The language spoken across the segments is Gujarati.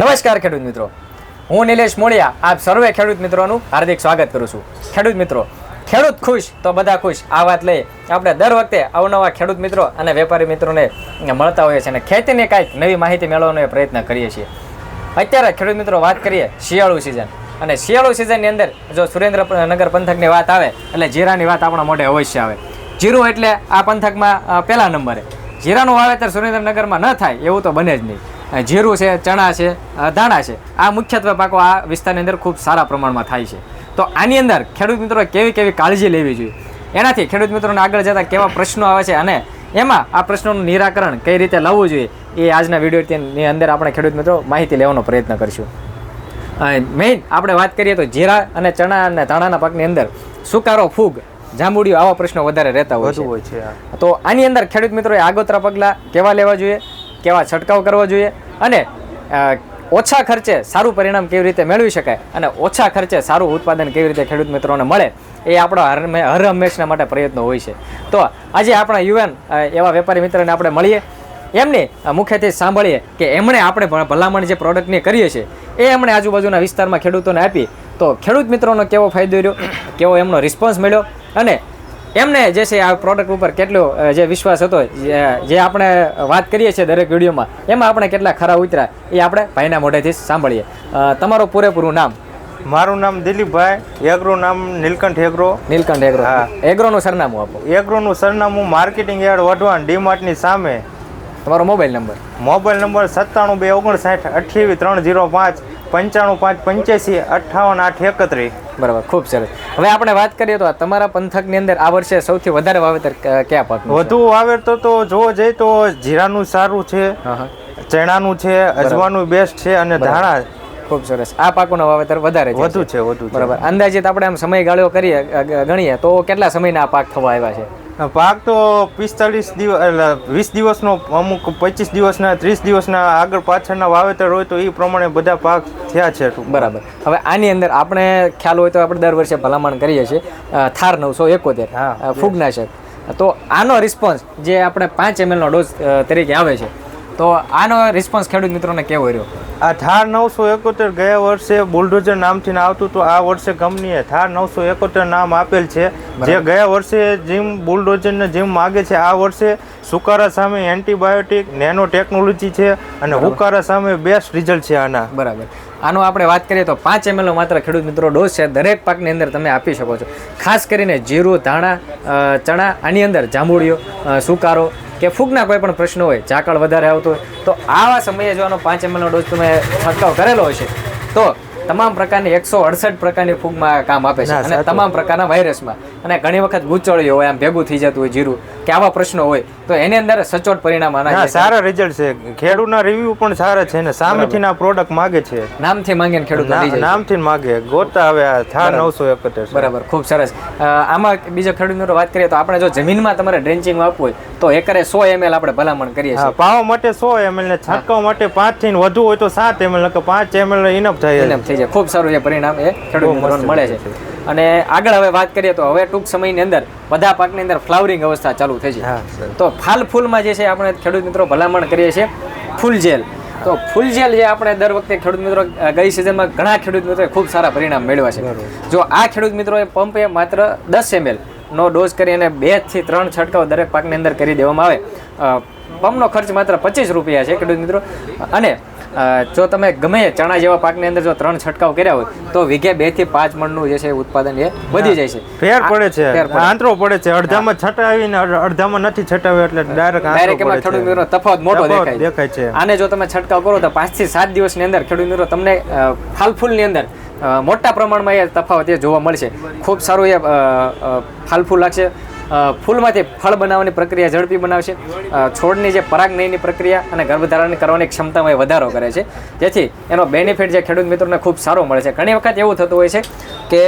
નમસ્કાર ખેડૂત મિત્રો. હું નિલેશ મોડિયા, આપ સર્વે ખેડૂત મિત્રોનું હાર્દિક સ્વાગત કરું છું. ખેડૂત મિત્રો, ખેડૂત ખુશ તો બધા ખુશ, આ વાત લઈ આપણે દર વખતે અવનવા ખેડૂત મિત્રો અને વેપારી મિત્રોને મળતા હોઈએ છીએ અને ખેતીની કાંઈક નવી માહિતી મેળવવાનો પ્રયત્ન કરીએ છીએ. અત્યારે ખેડૂત મિત્રો વાત કરીએ શિયાળુ સિઝન અને શિયાળુ સિઝનની અંદર જો સુરેન્દ્રનગર પંથકની વાત આવે, એટલે જીરાની વાત આપણા મોઢે અવશ્ય આવે. જીરું એટલે આ પંથકમાં પહેલા નંબરે. જીરાનું વાવેતર સુરેન્દ્રનગરમાં ન થાય, એવું તો બને જ નહીં. જીરું છે ચણા છે ધાણા છે આ મુખ્યત્વે પાકો આ વિસ્તારની અંદર ખૂબ સારા પ્રમાણમાં થાય છે. તો આની અંદર ખેડૂત મિત્રો કેવી કેવી કાળજી લેવી જોઈએ? એનાથી ખેડૂત મિત્રોને આગળ જતા કેવા પ્રશ્નો આવે છે અને એમાં આ પ્રશ્નોનું નિરાકરણ કઈ રીતે લાવવું જોઈએ એ આજના વિડીયોની અંદર આપણે ખેડૂત મિત્રો માહિતી લેવાનો પ્રયત્ન કરીશું. મેઇન આપણે વાત કરીએ તો જીરા અને ચણા અને ધાણાના પાકની અંદર સુકારો ફૂગ જાંબુડિયો આવા પ્રશ્નો વધારે રહેતા હોય છે. હોય છે તો આની અંદર ખેડૂત મિત્રોએ આગોતરા પગલાં કેવા લેવા જોઈએ? કેવા છંટકાવ કરવો જોઈએ અને ઓછા ખર્ચે સારું પરિણામ કેવી રીતે મેળવી શકાય અને ઓછા ખર્ચે સારું ઉત્પાદન કેવી રીતે ખેડૂત મિત્રોને મળે એ આપણો હર હમે- હર હંમેશના માટે પ્રયત્નો હોય છે. તો આજે આપણા યુવાન એવા વેપારી મિત્રને આપણે મળીએ. એમની અ, મુખ્યત્વે સાંભળીએ કે એમણે આપણે ભલામણ જે પ્રોડક્ટની કરીએ છીએ એ એમણે આજુબાજુના વિસ્તારમાં ખેડૂતોને આપી. તો ખેડૂત મિત્રોનો કેવો ફાયદો રહ્યો? કેવો એમનો રિસ્પોન્સ મળ્યો? અને એમને જે છે આ પ્રોડક્ટ ઉપર કેટલો જે વિશ્વાસ હતો જે આપણે વાત કરીએ છીએ દરેક વિડીયોમાં એમાં આપણે કેટલા ખરા ઉતર્યા એ આપણે ભાઈના મોઢેથી સાંભળીએ. તમારું પૂરેપૂરું નામ? મારું નામ દિલીપભાઈ એગ્રો નામ નીલકંઠ એગ્રો. નીલકંઠ એગ્રો. હા. એગ્રોનું સરનામું આપો. એગ્રોનું સરનામું માર્કેટિંગ યાર્ડ વઢવાણ ડીમાર્ટની સામે. તમારો મોબાઈલ નંબર? મોબાઈલ નંબર સત્તાણું બે ઓગણસાઠ અઠ્યાવીસ ત્રણ જીરો પાંચ. પંચાણું પાંચ પંચ્યાસી અઠ્ઠાવન આઠ એકત્રીસ. બરાબર ખૂબ સરસ. હવે આપણે વાત કરીએ તો તમારા પંથકની અંદર આ વર્ષે સૌથી વધારે વાવેતર કયા પાક વધુ વાવેતર તો જોવો જઈએ તો જીરાનું સારું છે ચણાનું છે અજવાનું બેસ્ટ છે અને ધાણા. ખૂબ સરસ. આ પાકોનો વાવેતર વધારે વધુ છે વધુ બરાબર. અંદાજિત આપણે આમ સમયગાળો કરીએ ગણીએ તો કેટલા સમયના આ પાક થવા આવ્યા છે? પાક તો પિસ્તાલીસ દિવસ એટલે વીસ દિવસનો અમુક પચીસ દિવસના ત્રીસ દિવસના આગળ પાછળના વાવેતર હોય તો એ પ્રમાણે બધા પાક થયા છે. બરાબર. હવે આની અંદર આપણે ખ્યાલ હોય તો આપણે દર વર્ષે ભલામણ કરીએ છીએ. થાર નવસો એકોતેર હા, ફૂગનાશક. તો આનો રિસ્પોન્સ જે આપણે પાંચ એમએલનો ડોઝ તરીકે આવે છે તો આનો રિસ્પોન્સ ખેડૂત મિત્રોને કેવો રહ્યો? આ થાર નવસો એકોતેર ગયા વર્ષે બુલડોઝર નામથી આવતું તો આ વર્ષે કંપનીએ થાર નવસો એકોતેર નામ આપેલ છે. જે ગયા વર્ષે જીમ બુલડોઝરને જીમ માગે છે આ વર્ષે સુકારા સામે એન્ટીબાયોટિક નેનો ટેકનોલોજી છે અને હુકારા સામે બેસ્ટ રિઝલ્ટ છે આના. બરાબર. આનો આપણે વાત કરીએ તો પાંચ એમએલનો માત્ર ખેડૂત મિત્રો ડોઝ છે. દરેક પાકની અંદર તમે આપી શકો છો. ખાસ કરીને જીરું ધાણા ચણા આની અંદર જાંબુડીઓ સુકારો કે ફૂગના કોઈ પણ પ્રશ્નો હોય ઝાકળ વધારે આવતો હોય તો આવા સમયે જો આનો પાંચ એમએલનો ડોઝ તમે છંટકાવ કરેલો હશે તો તમામ પ્રકારની એકસો અડસઠ પ્રકારની ફૂગમાં કામ આપે છે અને તમામ પ્રકારના વાયરસમાં અને ઘણી વખત ગુચળિયો હોય આમ ભેગું થઈ જતું હોય જીરું કે આવા પ્રશ્નો હોય તો એની અંદર સચોટ પરિણામ આના સારા રિઝલ્ટ છે. ખેડૂતના રિવ્યુ પણ સારા છે ને સામેથી આ પ્રોડક્ટ માગે છે. નામથી માંગે ખેડૂત લઈ જાય નામથી માગે. ગોતા હવે આ થાર નવસો એકતેર બરાબર ખૂબ સરસ. આમાં બીજો ખેડૂત વાત કરીએ તો આપણે જો જમીનમાં તમારે ડ્રેન્ચિંગ આપવું હોય તો એકરે સો એમએલ આપણે ભલામણ કરીએ છીએ. પાવા માટે સો એમએલ ને છંટકાવ માટે પાંચથી વધુ હોય તો સાત એમએલ કે પાંચ એમએલ ઇનફ થાય એમ થઈ જાય. ખૂબ સારું એ પરિણામ એ ખેડૂત મળે છે. અને આગળ હવે વાત કરીએ તો હવે ટૂંક સમયની અંદર બધા પાકની અંદર ફ્લાવરિંગ અવસ્થા ચાલુ થઈ છે. હા તો ફાલ ફૂલમાં જે છે આપણે ખેડૂત મિત્રો ભલામણ કરીએ છીએ ફૂલ જેલ. તો ફૂલ જેલ જે આપણે દર વખતે ખેડૂત મિત્રો ગઈ સિઝનમાં ઘણા ખેડૂત મિત્રોએ ખૂબ સારા પરિણામ મેળવ્યા છે. જો આ ખેડૂત મિત્રોએ પંપે માત્ર દસ એમએલ નો ડોઝ કરી અને બેથી ત્રણ છંટકાવ દરેક પાકની અંદર કરી દેવામાં આવે. પંપનો ખર્ચ માત્ર પચીસ રૂપિયા છે ખેડૂત મિત્રો. અને જો તમે ગમે ચણા જેવા પાકની અંદર જો ત્રણ છંટકાવ કર્યા હોય તો વીઘે બેથી પાંચ મણનું જે છે ઉત્પાદન એ વધી જાય છે. ફેર પડે છે. આંતરો પડે છે. અડધામાં છટાવીને અડધામાં નથી છટાવ્યો એટલે ડાયરેક્ટ ડાયરેક્ટ એમાં ખેડૂત મિત્રો તફાવત મોટો દેખાય દેખાય છે. આને જો તમે છંટકાવ કરો તો પાંચથી સાત દિવસની અંદર ખેડૂત મિત્રો તમને ફાલફૂલની અંદર મોટા પ્રમાણમાં એ તફાવત એ જોવા મળશે. ખૂબ સારું એ ફાલફૂલ લાગશે. ફૂલમાંથી ફળ બનાવવાની પ્રક્રિયા ઝડપી બનાવશે. છોડની જે પરાગનયની પ્રક્રિયા અને ગર્ભધારણ કરવાની ક્ષમતામાં એ વધારો કરે છે. જેથી એનો બેનિફિટ જે ખેડૂત મિત્રોને ખૂબ સારો મળે છે. ઘણી વખત એવું થતું હોય છે કે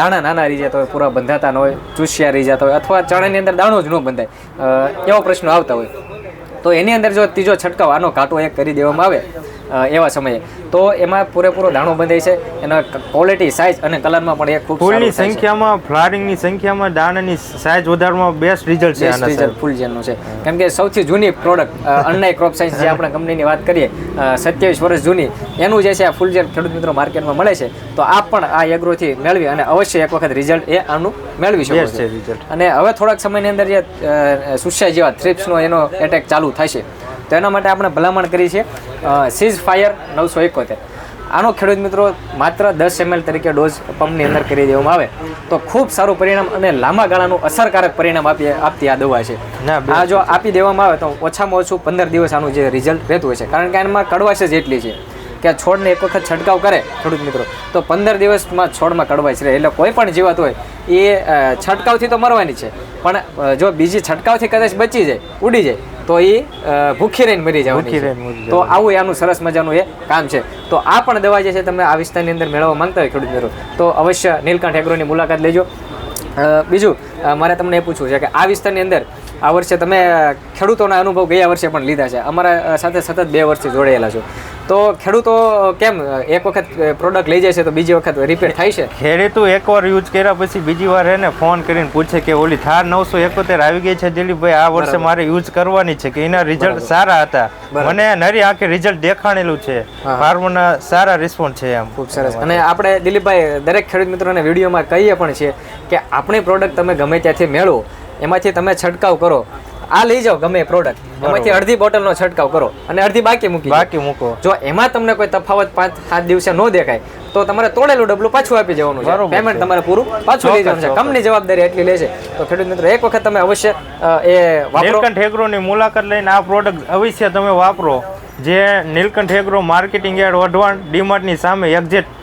દાણા નાના રહી જતા હોય પૂરા બંધાતા ન હોય, ચૂસિયા રહી જતા હોય અથવા ચણાની અંદર દાણો જ ન બંધાય. એવો પ્રશ્નો આવતા હોય. તો એની અંદર જો ત્રીજો છંટકાવ આનો કાંટો એક કરી દેવામાં આવે. એવા સમયે. તો એમાં પૂરેપૂરો દાણો બંધાય છે. એના ક્વોલિટી સાઇઝ અને કલરમાં પણ એ ખૂબ ફૂલની. સંખ્યામાં ફ્લાવરિંગની સંખ્યામાં દાણાની સાઇઝ વધારવામાં બેસ્ટ રિઝલ્ટ છે Best રિઝલ્ટ result સાહેબ. full gen નું છે. કેમ કે સૌથી જૂની પ્રોડક્ટ અન્નાઈ ક્રોપ સાઇન્સ જે આપણે કંપનીની વાત કરીએ સત્યાવીસ વર્ષ જૂની એનું જે છે આ ફૂલ જેન ખેડૂત મિત્રો માર્કેટમાં મળે છે તો આ પણ આ એગ્રોથી મેળવી અને અવશ્ય એક વખત રિઝલ્ટ એ આનું મેળવી શકો છે. અને હવે થોડાક સમયની અંદર જે સુસ્યા જેવા થ્રિપ્સનો એનો એટેક ચાલુ થશે તો એના માટે આપણે ભલામણ કરી છે સીઝ ફાયર નવસો એકોતેર. આનો ખેડૂત મિત્રો માત્ર દસ એમએલ તરીકે ડોઝ પંપની અંદર કરી દેવામાં આવે. તો ખૂબ સારું પરિણામ અને લાંબા ગાળાનું અસરકારક પરિણામ આપી આપતી આ દવા છે. આ જો આપી દેવામાં આવે તો ઓછામાં ઓછું પંદર દિવસ આનું જે રિઝલ્ટ રહેતું હોય છે. કારણ કે એમાં કડવાશ જ એટલી છે કે આ છોડને એક વખત છંટકાવ કરે ખેડૂત મિત્રો. તો પંદર દિવસમાં છોડમાં કડવાશ રહે. એટલે કોઈ પણ જીવાત હોય એ છંટકાવથી તો મરવાની છે. પણ જો બીજી છંટકાવથી કદાચ બચી જાય ઉડી જાય તો એ ભૂખી રહીને મરી જવાની છે. તો આવું આનું સરસ મજાનું એ કામ છે. તો આ પણ દવા જે છે તમે આ વિસ્તારની અંદર મેળવવા માંગતા હોય ખેડૂત મિત્રો તો અવશ્ય નીલકંઠ એગ્રોની મુલાકાત લેજો. બીજું મારે તમને એ પૂછવું છે કે આ વિસ્તારની અંદર આ વર્ષે તમે ખેડૂતોના અનુભવ ગયા વર્ષે પણ લીધા છે. અમારા સાથે સતત બે વર્ષથી જોડાયેલા છો. તો ખેડૂતો કેમ એક વખત પ્રોડક્ટ લઈ જાય છે તો બીજી વખત રિપેર થાય છે? ખેડૂતો એકવાર યુઝ કર્યા પછી બીજી વાર એને ફોન કરીને પૂછે કે ઓલી થાર નવસો એકોતેર આવી ગઈ છે દિલીપભાઈ આ વર્ષે મારે યુઝ કરવાની છે કે એના રિઝલ્ટ સારા હતા. મને નરી આંખે રિઝલ્ટ દેખાણેલું છે. ફાર્મરના સારા રિસ્પોન્સ છે એમ. ખૂબ સરસ. અને આપણે દિલીપભાઈ દરેક ખેડૂત મિત્રોને વિડીયોમાં કહીએ પણ છે કે આપણી પ્રોડક્ટ તમે ગમે ત્યાંથી મેળવો. એમાંથી તમે છંટકાવ કરો. આ લઈ જાઓ ગમે પ્રોડક્ટ એમાંથી અડધી બોટલનો છંટકાવ કરો અને અડધી બાકી મૂકી બાકી મૂકો. જો એમાં તમને કોઈ તફાવત પાંચ સાત દિવસે ન દેખાય તો તમારે તોડેલું ડબલું પાછું આપી જવાનું છે. પેમેન્ટ તમારે પૂરું પાછું લઈ જવાનું છે. કંપની જવાબદારી એટલી લે છે. તો ખેડૂત મિત્રો એક વખત તમે અવશ્ય એ વાપરો. નીલકંઠ એગ્રોની મુલાકાત લઈને આ પ્રોડક્ટ અવશ્ય તમે વાપરો. જે Nilkanth agro marketing yard Wadhwan ડીમાર્ટની સામે એક્ઝેક્ટ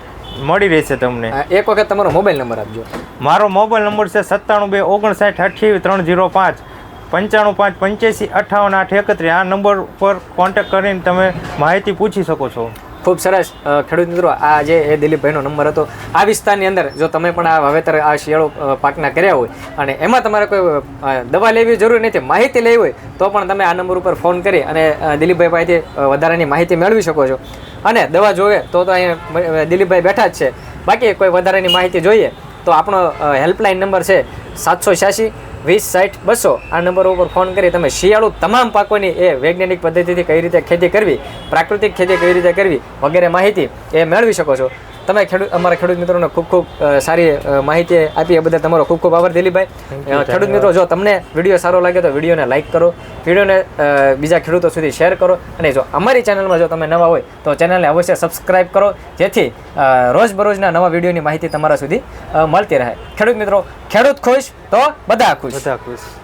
મળી રહેશે તમને. એક વખત તમારો મોબાઈલ નંબર આપજો. મારો મોબાઈલ નંબર છે સત્તાણું બે ઓગણસાઠ અઠ્યાવીસ ત્રણ જીરો પાંચ. પંચાણું પાંચ પંચ્યાસી અઠ્ઠાવન આઠ એકત્રીસ. આ નંબર પર કોન્ટેક્ટ કરીને તમે માહિતી પૂછી શકો છો. ખૂબ સરસ ખેડૂત મિત્રો, આ જે એ દિલીપભાઈનો નંબર હતો, આ વિસ્તારની અંદર જો તમે પણ આ વાવેતર, આ શિયાળો પાકના કર્યા હોય અને એમાં તમારે કોઈ દવા લેવી જરૂર નથી, માહિતી લેવી હોય, તો પણ તમે આ નંબર ઉપર ફોન કરી અને દિલીપભાઈ પાસેથી વધારાની માહિતી મેળવી શકો છો. અને દવા જોવે તો તો અહીંયા દિલીપભાઈ બેઠા જ છે. બાકી કોઈ વધારાની માહિતી જોઈએ, તો આપણો હેલ્પલાઇન નંબર છે સાતસો છ્યાસી વીસ સાઠ બસો. આ નંબર ઉપર ફોન કરી તમે શિયાળુ તમામ પાકોની એ વૈજ્ઞાનિક પદ્ધતિથી કઈ રીતે ખેતી કરવી, પ્રાકૃતિક ખેતી કઈ રીતે કરવી વગેરે માહિતી એ મેળવી શકો છો. તમે ખેડૂત અમારા ખેડૂત મિત્રોને ખૂબ ખૂબ સારી માહિતી આપી. એ બદલ તમારો ખૂબ ખૂબ આભાર દિલીપભાઈ. ખેડૂત મિત્રો જો તમને વીડિયો સારો લાગે તો વિડીયોને લાઇક કરો. વિડીયોને બીજા ખેડૂતો સુધી શેર કરો. અને જો અમારી ચેનલમાં જો તમે નવા હોય તો ચેનલને અવશ્ય સબસ્ક્રાઇબ કરો જેથી રોજબરોજના નવા વિડીયોની માહિતી તમારા સુધી મળતી રહે. ખેડૂત મિત્રો ખેડૂત ખુશ તો બધા ખુશ. બધા ખુશ.